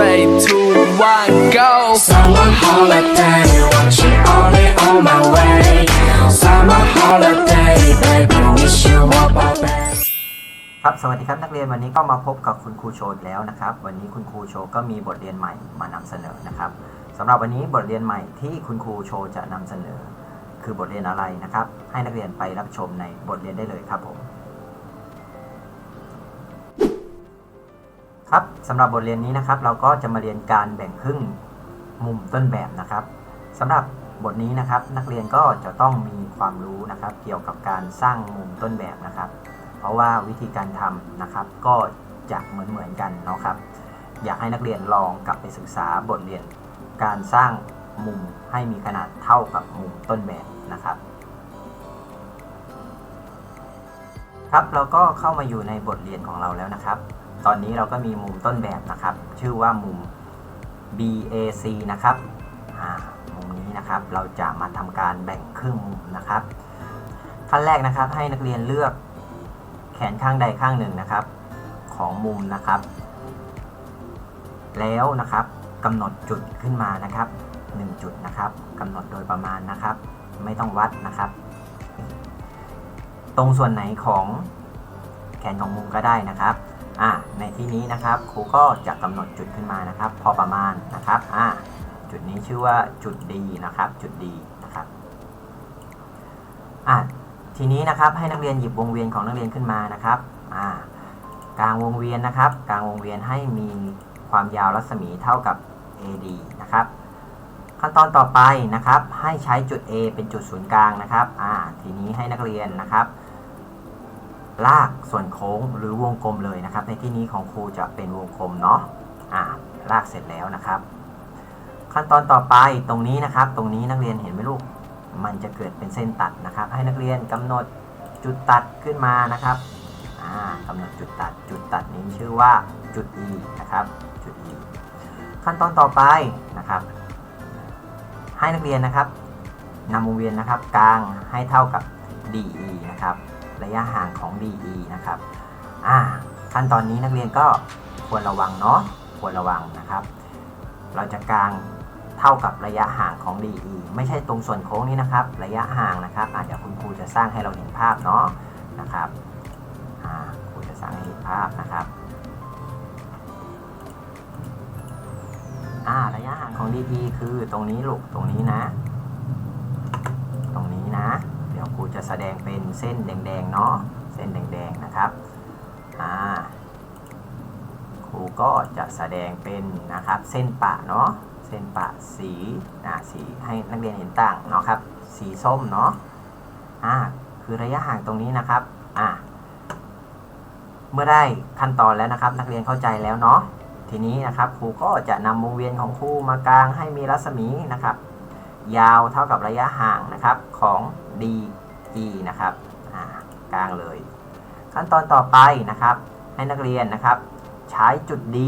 three, two, one, go. Summer holiday, want you only on my way. Summer holiday, baby, wish you all my best. ครับ สวัสดีครับนักเรียนวันนี้ก็มาพบกับคุณครูโชว์อีกแล้วนะครับ วันนี้คุณครูโชว์ก็มีบทเรียนใหม่มานำเสนอนะครับสำหรับวันนี้บทเรียนใหม่ที่คุณครูโชว์จะนำเสนอ คือบทเรียนอะไรนะครับ ให้นักเรียนไปรับชมในบทเรียนได้เลยครับผม ครับสำหรับบทเรียนนี้นะครับ เราก็จะมาเรียนการแบ่งครึ่งมุมต้นแบบนะครับสำหรับบทนี้นะครับ นักเรียนก็จะต้องมีความรู้นะครับ เกี่ยวกับการสร้างมุมต้นแบบนะครับ เพราะว่าวิธีการทำนะครับ ก็จะเหมือนเหมือนๆกันเนาะครับ อยากให้นักเรียนลองกลับไปศึกษาบทเรียน การสร้างมุมให้มีขนาดเท่ากับมุมต้นแบบนะครับครับเราก็เข้ามาอยู่ในบทเรียนของเราแล้วนะครับ ตอนนี้เราก็มีมุมต้นแบบนะครับ ชื่อว่ามุม BAC นะครับมุมนี้นะครับเราจะมาทำการแบ่งครึ่งมุมนะครับขั้นแรกนะครับให้นักเรียนเลือกแขนข้างใดข้างหนึ่งนะครับ ของมุมนะครับ แล้วนะครับกำหนดจุดขึ้นมานะครับ 1 จุดนะครับกำหนดโดยประมาณนะครับ ไม่ต้องวัดนะครับ ตรงส่วนไหนของแขนของมุมก็ได้นะครับ อ่าในที่นี้นะครับครูก็จะกำหนดจุดขึ้นมานะครับ พอประมาณนะครับอ่าจุดนี้ชื่อว่าจุดดีนะครับ จุดดีนะครับอ่าทีนี้นะครับให้นักเรียนหยิบวงเวียนของนักเรียนขึ้นมานะครับอ่ากลางวงเวียนนะครับกลางวงเวียนให้มีความยาวรัศมีเท่ากับ AD นะครับ ขั้นตอนต่อไปนะครับ ให้ใช้จุด A เป็นจุดศูนย์กลางนะครับอ่าทีนี้ให้นักเรียนนะครับ ลากส่วนโค้งหรือวงกลมเลยนะครับ ในที่นี้ของครูจะเป็นวงกลมเนาะอ่าลากเสร็จแล้วนะครับ ขั้นตอนต่อไปตรงนี้นะครับ ตรงนี้นักเรียนเห็นไหมลูก มันจะเกิดเป็นเส้นตัดนะครับ ให้นักเรียนกำหนดจุดตัดขึ้นมานะครับอ่ากำหนดจุดตัด จุดตัดนี้ชื่อว่าจุด E นะครับ จุด E ขั้นตอนต่อไปนะครับ ให้นักเรียนนะครับนำวงเวียนนะครับกลางให้เท่ากับ DE นะครับ ระยะห่างของ DE นะครับอ่าขั้นตอนนี้นักเรียนก็ควรระวังเนาะควรระวังนะครับ เราจะกางเท่ากับระยะห่างของ DE ไม่ใช่ตรงส่วนโค้งนี้นะครับ ระยะห่างนะครับอาเดี๋ยวคุณครูจะสร้างให้เราเห็นภาพเนาะนะครับอ่าครูจะสร้างให้เห็นภาพนะครับอ่าระยะห่างของ DE คือตรงนี้ลูกตรงนี้นะ ตรงนี้นะ เดี๋ยวครู จะแสดงเป็นเส้นแดงๆเนาะเส้นแดงๆนะครับอ่าครูก็จะแสดงเป็นนะครับเส้นปะเนาะเส้นปะสีนะสีให้นักเรียนเห็นต่างเนาะครับสีส้มเนาะอ่าคือระยะห่างตรงนี้นะครับอ่าเมื่อได้ขั้นตอนแล้วนะครับ นักเรียนเข้าใจแล้วเนาะทีนี้นะครับครูก็จะนำวงเวียนของครูมากางให้มีรัศมีนะครับ ยาวเท่ากับระยะห่างนะครับของ D นะครับกลางเลย ขั้นตอนต่อไปนะครับ ให้นักเรียนนะครับ ใช้จุด D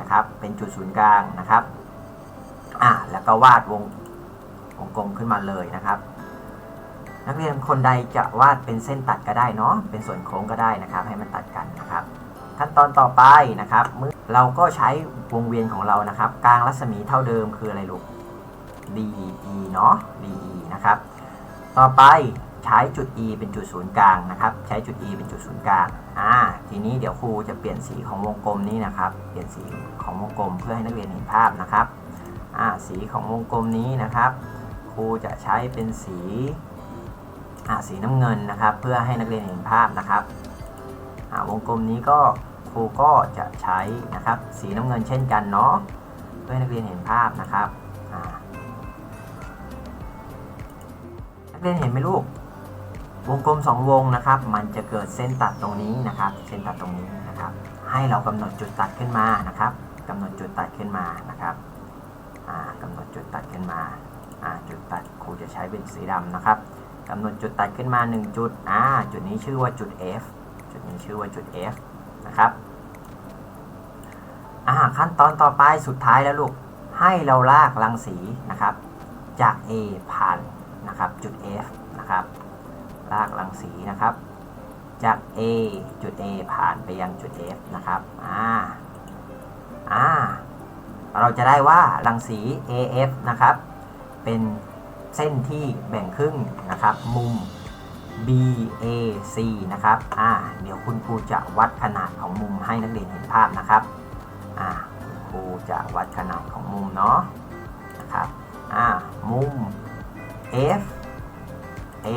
นะครับ เป็นจุดศูนย์กลางนะครับอ่าแล้วก็วาดวงวงกลมขึ้นมาเลยนะครับ นักเรียนคนใดจะวาดเป็นเส้นตัดก็ได้เนาะเป็นส่วนโค้งก็ได้นะครับ ให้มันตัดกันนะครับ ขั้นตอนต่อไปนะครับเมื่อเราก็ใช้วงเวียนของเรานะครับ กลางรัศมีเท่าเดิมคืออะไรลูก DE เนาะ DE นะครับ ต่อไป ใช้จุด E เป็นจุดศูนย์กลางนะครับ ใช้จุด E เป็นจุดศูนย์กลางอ่าทีนี้เดี๋ยวครูจะเปลี่ยนสีของวงกลมนี้นะครับ เปลี่ยนสีของวงกลมเพื่อให้นักเรียนเห็นภาพนะครับอ่าสีของวงกลมนี้นะครับ ครูจะใช้เป็นสีอ่าสีน้ำเงินนะครับ เพื่อให้นักเรียนเห็นภาพนะครับอ่าวงกลมนี้ก็ครูก็จะใช้นะครับ สีน้ำเงินเช่นกันเนาะเพื่อให้นักเรียนเห็นภาพนะครับอ่านักเรียนเห็นไหมลูก วงกลมสองวงนะครับ มันจะเกิดเส้นตัดตรงนี้นะครับ เส้นตัดตรงนี้นะครับ ให้เรากำหนดจุดตัดขึ้นมานะครับกำหนดจุดตัดขึ้นมานะครับอ่ากำหนดจุดตัดขึ้นมาจุดตัดครูจะใช้เป็นสีดำนะครับกำหนดจุดตัดขึ้นมา 1 จุดอ่าจุดนี้ชื่อว่าจุด F จุดนี้ชื่อว่าจุด F นะครับอ่าขั้นตอนต่อไปสุดท้ายแล้วลูกให้เราลากรังสีนะครับ จาก A ผ่านนะครับจุด F นะครับ ลากรังสีนะครับ จาก A จุด A ผ่านไปยังจุด F นะครับอ่าอ่าเราจะได้ว่ารังสี AF นะครับ เป็นเส้นที่แบ่งครึ่งนะครับ มุม BAC นะครับอ่าเดี๋ยวคุณครูจะวัดขนาดของมุมให้นักเรียนเห็นภาพนะครับอ่าคุณครูจะวัดขนาดของมุมเนาะนะครับอ่ามุม F A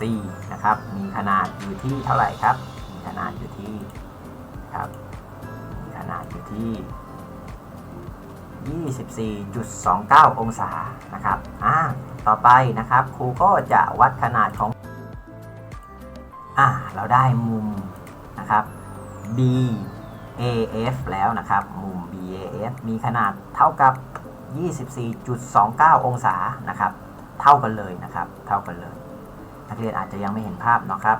C นะครับ มีขนาดอยู่ที่เท่าไหร่ครับ มีขนาดอยู่ที่ครับ มีขนาดอยู่ที่ 24.29 องศา นะครับ อ่า ต่อไปนะครับ ครูก็จะวัดขนาดของ อ่า เราได้มุมนะครับ BAF แล้วนะครับ มุม BAF มีขนาดเท่ากับ 24.29 องศา นะครับ เท่ากันเลยนะครับ เท่ากันเลย นักเรียนอาจจะยังไม่เห็นภาพนะครับ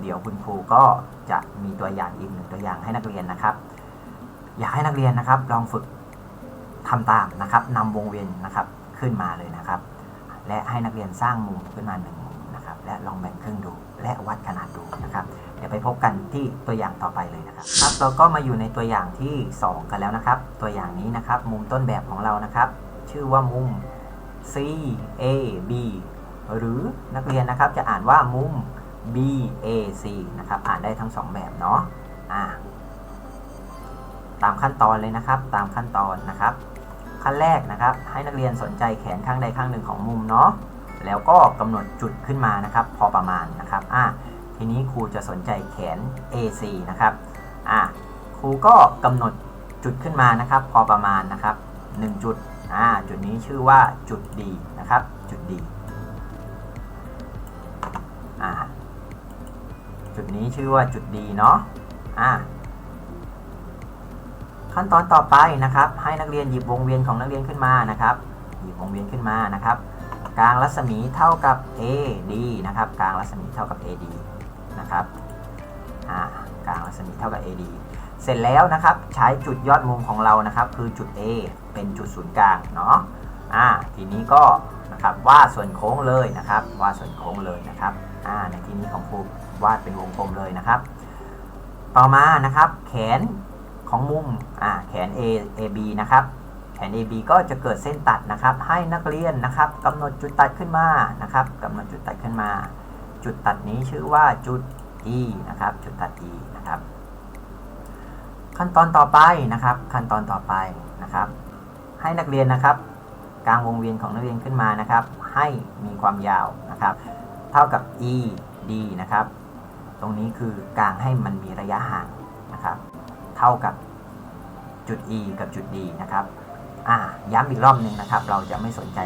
เดี๋ยวคุณครูก็จะมีตัวอย่างอีกหนึ่งตัวอย่างให้นักเรียนนะครับ อยากให้นักเรียนนะครับ ลองฝึกทำตามนะครับนำวงเวียนนะครับขึ้นมาเลยนะครับ และให้นักเรียนสร้างมุมขึ้นมาหนึ่งมุมนะครับ และลองแบ่งครึ่งดู และวัดขนาดดูนะครับ เดี๋ยวไปพบกันที่ตัวอย่างต่อไปเลยนะครับครับเราก็มาอยู่ในตัวอย่างที่ 2 กันแล้วนะครับ ตัวอย่างนี้นะครับ มุมต้นแบบของเรานะครับ ชื่อว่ามุม C A B หรือนักเรียนนะครับจะอ่านว่ามุม B A C นะครับ อ่านได้ทั้ง 2 แบบเนาะอ่าตามขั้นตอนเลยนะครับ ตามขั้นตอนนะครับ ขั้นแรกนะครับ ให้นักเรียนสนใจแขนข้างใดข้างหนึ่งของมุมเนาะแล้วก็กำหนดจุดขึ้นมานะครับ พอประมาณนะครับอ่าทีนี้ครูจะสนใจแขน AC นะครับอ่าครูก็กำหนดจุดขึ้นมานะครับ พอประมาณนะครับ 1 จุดอ่าจุดนี้ชื่อว่าจุด D นะครับ จุด D อ่าจุดนี้ชื่อว่าจุด D เนาะอ่าขั้นตอนต่อไปนะครับ ให้นักเรียนหยิบวงเวียนของนักเรียนขึ้นมานะครับ หยิบวงเวียนขึ้นมานะครับกลางรัศมีเท่ากับ AD นะครับกลางรัศมีเท่ากับ AD นะครับอ่ากลางรัศมีเท่ากับ AD เสร็จแล้วนะครับใช้จุดยอดมุมของเรานะครับ คือจุด A เป็นจุดศูนย์กลางเนาะอ่าทีนี้ก็นะครับวาดส่วนโค้งเลยนะครับวาดส่วนโค้งเลยนะครับ อ่าในที่นี้ของครูวาดเป็นวงกลมเลยนะครับ ต่อมานะครับ แขนของมุมอ่าแขน A AB นะครับแขน AB ก็จะเกิดเส้นตัดนะครับ ให้นักเรียนนะครับกำหนดจุดตัดขึ้นมานะครับกำหนดจุดตัดขึ้นมา จุดตัดนี้ชื่อว่าจุด E นะครับ จุดตัด E นะครับ ขั้นตอนต่อไปนะครับ ขั้นตอนต่อไปนะครับ ให้นักเรียนนะครับกลางวงเวียนของนักเรียนขึ้นมานะครับ ให้มีความยาวนะครับ ท่ากับ E D นะครับ ตรงนี้คือกลางให้มันมีระยะห่างนะครับ เท่ากับจุด E กับจุด D นะครับอ่าย้ำอีกรอบหนึ่งนะครับ เราจะไม่สนใจ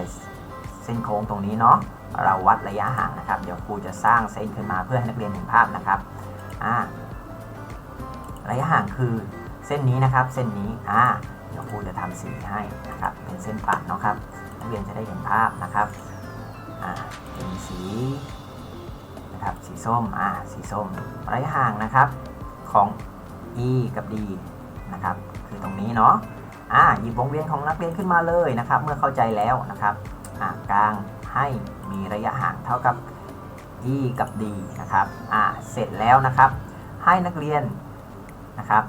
เส้นโค้งตรงนี้เนาะ เราวัดระยะห่างนะครับ เดี๋ยวครูจะสร้างเส้นขึ้นมาเพื่อให้นักเรียนเห็นภาพนะครับอ่าระยะห่างคือเส้นนี้นะครับ เส้นนี้อ่าเดี๋ยวครูจะทำสีให้นะครับ เป็นเส้นปัดเนาะครับ นักเรียนจะได้เห็นภาพนะครับอ่าเป็นสี นะครับ สีส้ม อ่า สีส้ม ระยะห่างนะครับของ E กับ D นะครับ คือตรงนี้เนาะ อ่า หยิบวงเวียนของนักเรียนขึ้นมาเลยนะครับ เมื่อเข้าใจแล้วนะครับ อ่ากลางให้มีระยะห่างเท่ากับ E กับ D นะครับ อ่า เสร็จแล้วนะครับ ให้นักเรียนนะครับ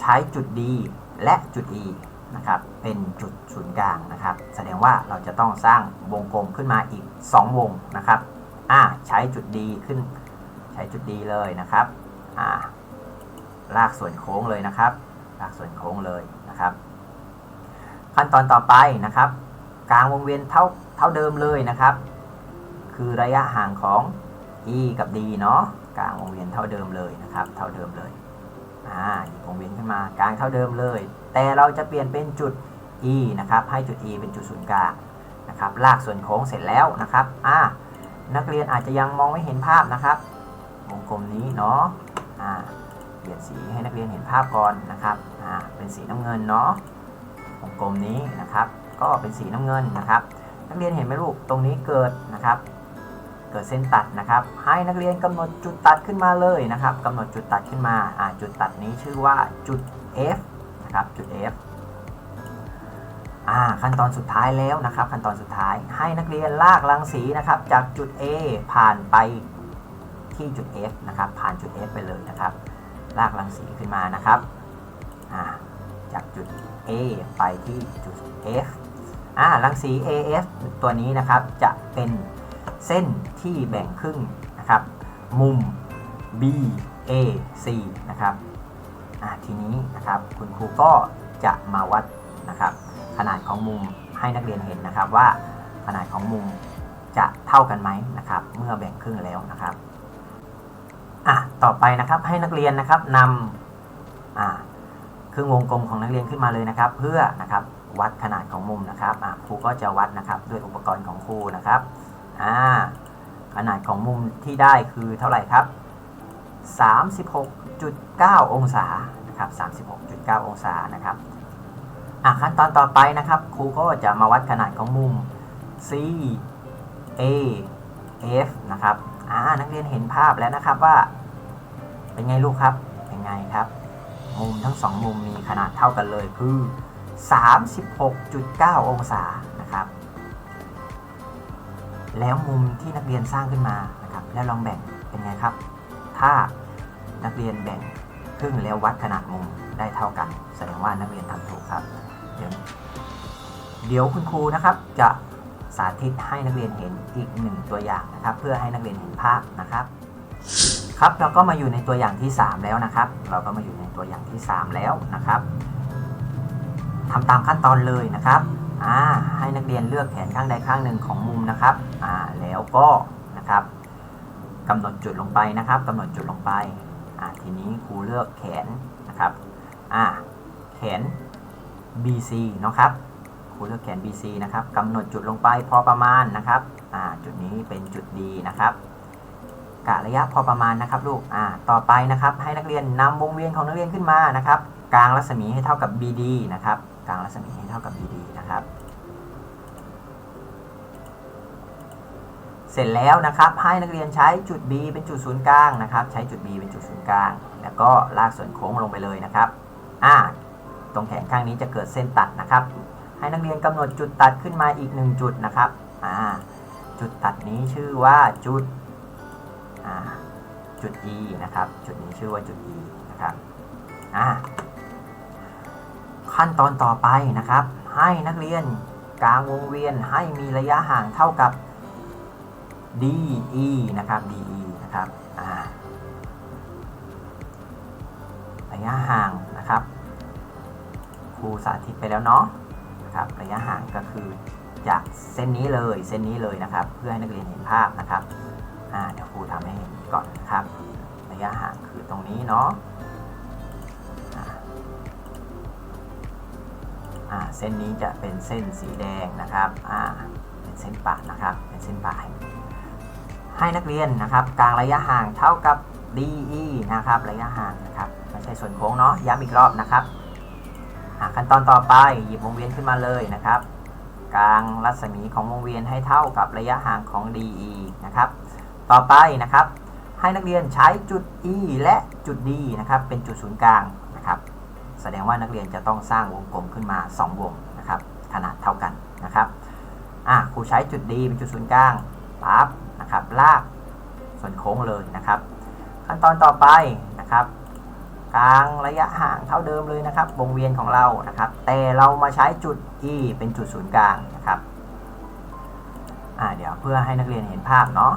ใช้จุด D และจุด E นะครับ เป็นจุดศูนย์กลางนะครับ แสดงว่าเราจะต้องสร้างวงกลมขึ้นมาอีก 2 วงนะครับ อ่าใช้จุด D ขึ้น ใช้จุด D เลยนะครับอ่าลากส่วนโค้งเลยนะครับ ลากส่วนโค้งเลยนะครับ ขั้นตอนต่อไปนะครับ กลางวงเวียนเท่าเท่าเดิมเลยนะครับ คือระยะห่างของ E กับ D เนาะกลางวงเวียนเท่าเดิมเลยนะครับ เท่าเดิมเลยอ่าหยิบวงเวียนขึ้นมากลางเท่าเดิมเลย แต่เราจะเปลี่ยนเป็นจุด E นะครับ ให้จุด E เป็นจุดศูนย์กลางนะครับ ลากส่วนโค้งเสร็จแล้วนะครับอ่า นักเรียนอาจจะยังมองไม่เห็นภาพนะครับ วงกลมนี้เนาะเปลี่ยนสีให้นักเรียนเห็นภาพก่อนนะครับเป็นสีน้ำเงินเนาะวงกลมนี้นะครับ ก็เป็นสีน้ำเงินนะครับ นักเรียนเห็นไหมลูกตรงนี้เกิดนะครับ เกิดเส้นตัดนะครับ ให้นักเรียนกำหนดจุดตัดขึ้นมาเลยนะครับกำหนดจุดตัดขึ้นมาจุดตัดนี้ชื่อว่าจุด F นะครับจุด F อ่า ขั้นตอนสุดท้ายแล้วนะครับ ขั้นตอนสุดท้ายให้นักเรียนลากรังสีนะครับ จากจุด A ผ่านไปที่จุด F นะครับ ผ่านจุด F ไปเลยนะครับ ลากรังสีขึ้นมานะครับาจากจุด A ไปที่จุด F อ่ารังสี AF ตัวนี้นะครับจะเป็นเส้นที่แบ่งครึ่งนะครับ มุม B A C นะครับทีนี้นะครับคุณครูก็จะมาวัดนะครับ ขนาดของมุมให้นักเรียนเห็นนะครับว่าขนาดของมุมจะเท่ากันไหมนะครับ เมื่อแบ่งครึ่งแล้วนะครับอะต่อไปนะครับให้นักเรียนนะครับนำอ่าครึ่งวงกลมของนักเรียนขึ้นมาเลยนะครับ เพื่อนะครับวัดขนาดของมุมนะครับอะครูก็จะวัดนะครับด้วยอุปกรณ์ของครูนะครับอ่าขนาดของมุมที่ได้คือเท่าไหร่ครับ 36.9 องศานะครับ36.9 องศานะครับ อะขั้นตอนต่อไปนะครับ ครูก็จะมาวัดขนาดของมุม C A F นะครับอ่านักเรียนเห็นภาพแล้วนะครับว่า เป็นไงลูกครับเป็นไงครับ มุมทั้งสองมุมมีขนาดเท่ากันเลยคือ 36.9 องศานะครับ แล้วมุมที่นักเรียนสร้างขึ้นมานะครับแล้วลองแบ่งเป็นไงครับ ถ้านักเรียนแบ่งครึ่งแล้ววัดขนาดมุมได้เท่ากัน แสดงว่านักเรียนทำถูกครับ เดี๋ยวคุณครูนะครับจะสาธิตให้นักเรียนเห็นอีกหนึ่งตัวอย่างนะครับ เพื่อให้นักเรียนเห็นภาพนะครับ ครับเราก็มาอยู่ในตัวอย่างที่ 3 แล้วนะครับ เราก็มาอยู่ในตัวอย่างที่ 3 แล้วนะครับทำตามขั้นตอนเลยนะครับอ่าให้นักเรียนเลือกแขนข้างใดข้างหนึ่งของมุมนะครับอ่าแล้วก็นะครับกำหนดจุดลงไปนะครับกำหนดจุดลงไปอ่าทีนี้ครูเลือกแขนนะครับอ่าแขน BC เนาะครับครูเลือกแขน BC นะครับกำหนดจุดลงไปพอประมาณนะครับจุดนี้เป็นจุด D นะครับกะระยะพอประมาณนะครับลูกต่อไปนะครับให้นักเรียนนำวงเวียนของนักเรียนขึ้นมานะครับกลางรัศมีให้เท่ากับ BD นะครับกลางรัศมีให้เท่ากับ BD นะครับ เสร็จแล้วนะครับให้นักเรียนใช้จุด B เป็นจุดศูนย์กลางนะครับ ใช้จุด B เป็นจุดศูนย์กลาง แล้วก็ลากส่วนโค้งลงไปเลยนะครับอ่า ตรงแขนข้างนี้จะเกิดเส้นตัดนะครับ ให้นักเรียนกำหนดจุดตัดขึ้นมาอีกหนึ่งจุดนะครับจุดตัดนี้ชื่อว่าจุดจุด E นะครับ จุดนี้ชื่อว่าจุด E นะครับขั้นตอนต่อไปนะครับ ให้นักเรียนกลางวงเวียนให้มีระยะห่างเท่ากับ DE นะครับ DE นะครับระยะห่าง ครูสาธิตไปแล้วเนาะนะครับระยะห่างก็คือจากเส้นนี้เลยเส้นนี้เลยนะครับ เพื่อให้นักเรียนเห็นภาพนะครับเดี๋ยวครูทำให้เห็นก่อนนะครับ ระยะห่างคือตรงนี้เนาะเส้นนี้จะเป็นเส้นสีแดงนะครับเป็นเส้นปะนะครับ เป็นเส้นปะให้ให้นักเรียนนะครับกลางระยะห่างเท่ากับ DE นะครับ ระยะห่างนะครับไม่ใช่ส่วนโค้งเนาะย้ำอีกรอบนะครับ ขั้นตอนต่อไปหยิบวงเวียนขึ้นมาเลยนะครับ กลางรัศมีของวงเวียนให้เท่ากับระยะห่างของ DE นะครับ ต่อไปนะครับ ให้นักเรียนใช้จุด E และจุด D นะครับ เป็นจุดศูนย์กลางนะครับ แสดงว่านักเรียนจะต้องสร้างวงกลมขึ้นมา 2 วงนะครับ ขนาดเท่ากันนะครับอะครูใช้จุด D เป็นจุดศูนย์กลางปั๊บนะครับ ลากส่วนโค้งเลยนะครับ ขั้นตอนต่อไปนะครับ กลางระยะห่างเท่าเดิมเลยนะครับ วงเวียนของเรานะครับ แต่เรามาใช้จุด E เป็นจุดศูนย์กลางนะครับอ่าเดี๋ยวเพื่อให้นักเรียนเห็นภาพเนาะ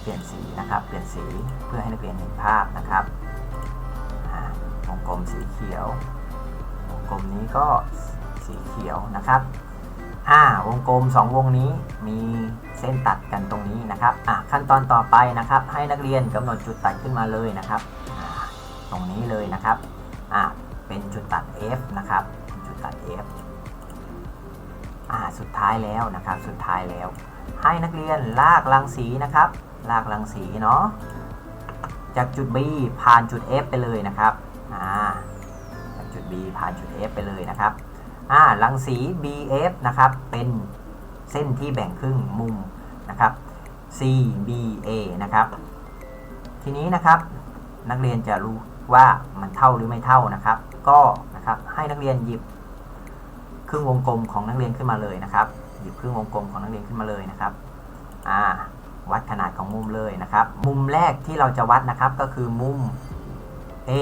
เปลี่ยนสีนะครับ เปลี่ยนสีเพื่อให้นักเรียนเห็นภาพนะครับวงกลมสีเขียววงกลมนี้ก็สีเขียวนะครับ อ่าวงกลม 2 วงนี้มีเส้นตัดกันตรงนี้นะครับอ่าขั้นตอนต่อไปนะครับ ให้นักเรียนกำหนดจุดตัดขึ้นมาเลยนะครับ ตรงนี้เลยนะครับอ่าเป็นจุดตัด F นะครับ จุดตัด F อ่าสุดท้ายแล้วนะครับ สุดท้ายแล้ว ให้นักเรียนลากรังสีนะครับ ลากรังสีเนาะจากจุด B ผ่านจุด F ไปเลยนะครับอ่าจากจุด B ผ่านจุด F ไปเลยนะครับ อ่ารังสี BF นะครับ เป็นเส้นที่แบ่งครึ่งมุมนะครับ CBA นะครับ ทีนี้นะครับ นักเรียนจะรู้ว่ามันเท่าหรือไม่เท่านะครับ ก็นะครับให้นักเรียนหยิบครึ่งวงกลมของนักเรียนขึ้นมาเลยนะครับ หยิบครึ่งวงกลมของนักเรียนขึ้นมาเลยนะครับอ่าวัดขนาดของมุมเลยนะครับ มุมแรกที่เราจะวัดนะครับก็คือมุม A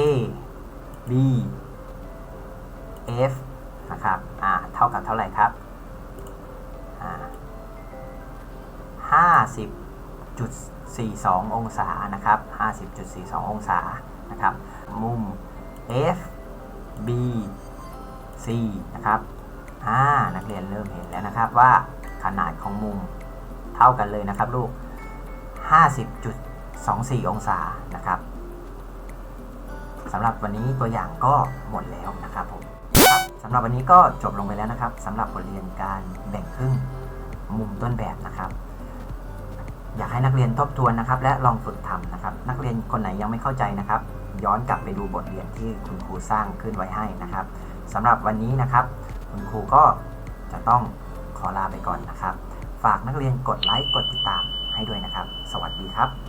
b f นะครับอ่าเท่ากับเท่าไหร่ครับอ่าห้าสิบจุดสี่สององศานะครับห้าสิบจุดสี่สององศานะครับ มุม f b c นะครับอ่านักเรียนเริ่มเห็นแล้วนะครับว่าขนาดของมุมเท่ากันเลยนะครับลูก 50.24 องศานะครับสำหรับวันนี้ตัวอย่างก็หมดแล้วนะครับผม สำหรับวันนี้ก็จบลงไปแล้วนะครับสำหรับบทเรียนการแบ่งครึ่งมุมต้นแบบนะครับ อยากให้นักเรียนทบทวนนะครับ และลองฝึกทำนะครับ นักเรียนคนไหนยังไม่เข้าใจนะครับ ย้อนกลับไปดูบทเรียนที่คุณครูสร้างขึ้นไว้ให้นะครับสำหรับวันนี้นะครับ คุณครูก็จะต้องขอลาไปก่อนนะครับ ฝากนักเรียนกดไลค์กดติดตามให้ด้วยนะครับ สวัสดีครับ